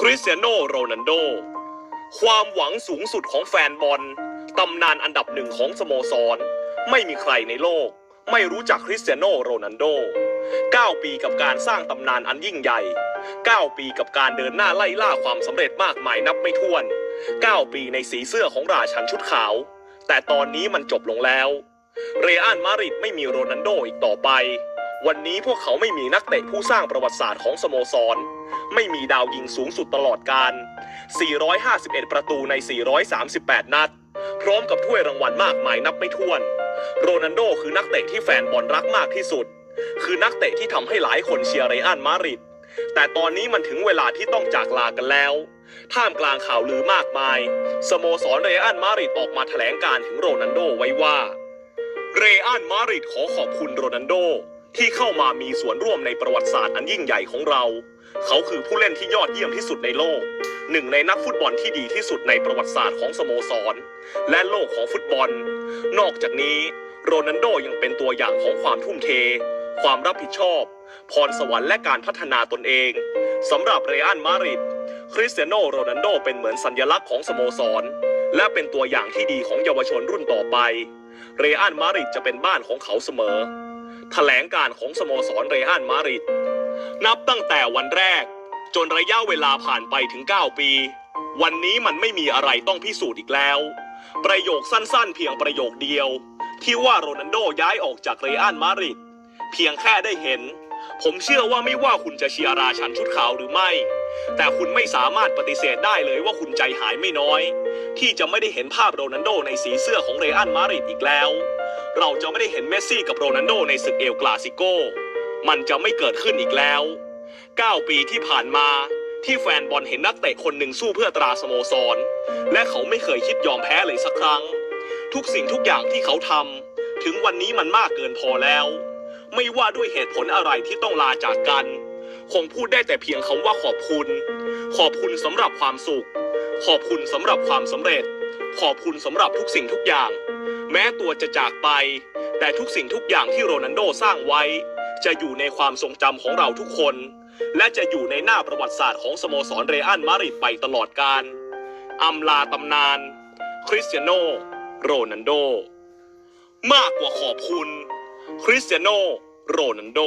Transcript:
คริสเตียโนโรนัลโด ความหวังสูงสุดของแฟนบอลตำนานอันดับหนึ่งของสโมสร ไม่มีใครในโลก ไม่รู้จักคริสเตียโนโรนัลโด 9 ปีกับการสร้างตำนานอันยิ่งใหญ่ 9 ปีกับการเดินหน้าไล่ล่าความสำเร็จมากมายนับไม่ถ้วน 9 ปีในสีเสื้อของราชันชุดขาว แต่ตอนนี้มันจบลงแล้ว เรอัลมาดริดไม่มีโรนัลโดอีกต่อไป วันนี้พวกเขาไม่มีนักเตะผู้สร้างประวัติศาสตร์ของสโมสร ไม่มีดาวยิงสูงสุดตลอดการ 451 ประตูใน 438 นัด พร้อมกับถ้วยรางวัลมากมายนับไม่ถ้วน โรนัลโดคือนักเตะที่แฟนบอลรักมากที่สุด คือนักเตะที่ทำให้หลายคนเชียร์เรอัลมาดริด แต่ตอนนี้มันถึงเวลาที่ต้องจากลากันแล้ว ท่ามกลางข่าวลือมากมาย สโมสรเรอัลมาดริดออกมาแถลงการถึงโรนัลโดไว้ว่าเรอัลมาดริดขอขอบคุณโรนัลโดที่เข้ามามีส่วนร่วมในประวัติศาสตร์อันยิ่งใหญ่ของเรา เขาคือผู้เล่นที่ยอดเยี่ยมที่สุดในโลก หนึ่งในนักฟุตบอลที่ดีที่สุดในประวัติศาสตร์ของสโมสร และโลกของฟุตบอล นอกจากนี้ โรนัลโดยังเป็นตัวอย่างของความทุ่มเท ความรับผิดชอบ พรสวรรค์และการพัฒนาตนเองสำหรับเรอัลมาดริดคริสเตียโนโรนัลโดเป็นเหมือนสัญลักษณ์ของสโมสร และเป็นตัวอย่างที่ดีของเยาวชนรุ่นต่อไป เรอัลมาดริดจะเป็นบ้านของเขาเสมอแถลงการของสโมสรเรอัลมาดริด นับตั้งแต่วันแรก จนระยะเวลาผ่านไปถึง 9 ปี วันนี้มันไม่มีอะไรต้องพิสูจน์อีกแล้ว ประโยคสั้นๆ เพียงประโยคเดียว ที่ว่าโรนัลโดย้ายออกจากเรอัลมาดริดเพียงแค่ได้เห็น ผมเชื่อว่าไม่ว่าคุณจะเชียร์ราชันชุดขาวหรือไม่ แต่คุณไม่สามารถปฏิเสธได้เลยว่าคุณใจหายไม่น้อย ที่จะไม่ได้เห็นภาพโรนัลโดในสีเสื้อของเรอัลมาดริดอีกแล้ว เราจะไม่ได้เห็นเมสซี่กับโรนัลโดในศึกเอลกลาซิโก มันจะไม่เกิดขึ้นอีกแล้ว 9 ปีที่ผ่านมาที่แฟนบอลเห็นนักเตะคนหนึ่งสู้เพื่อตราสโมสร และเขาไม่เคยคิดยอมแพ้เลยสักครั้ง ทุกสิ่งทุกอย่างที่เขาทำถึงวันนี้มันมากเกินพอแล้ว ไม่ว่าด้วยเหตุผลอะไรที่ต้องลาจากกัน คงพูดได้แต่เพียงคำว่าขอบคุณ ขอบคุณสำหรับความสุข ขอบคุณสำหรับความสำเร็จ ขอบคุณสำหรับทุกสิ่งทุกอย่าง แม้ตัวจะจากไป แต่ทุกสิ่งทุกอย่างที่โรนัลโดสร้างไว้ จะอยู่ในความทรงจำของเราทุกคน และจะอยู่ในหน้าประวัติศาสตร์ของสโมสรเรอัลมาดริดไปตลอดกาลอำลาตำนาน คริสเตียโนโรนันโด มากกว่าขอบคุณ คริสเตียโนโรนันโด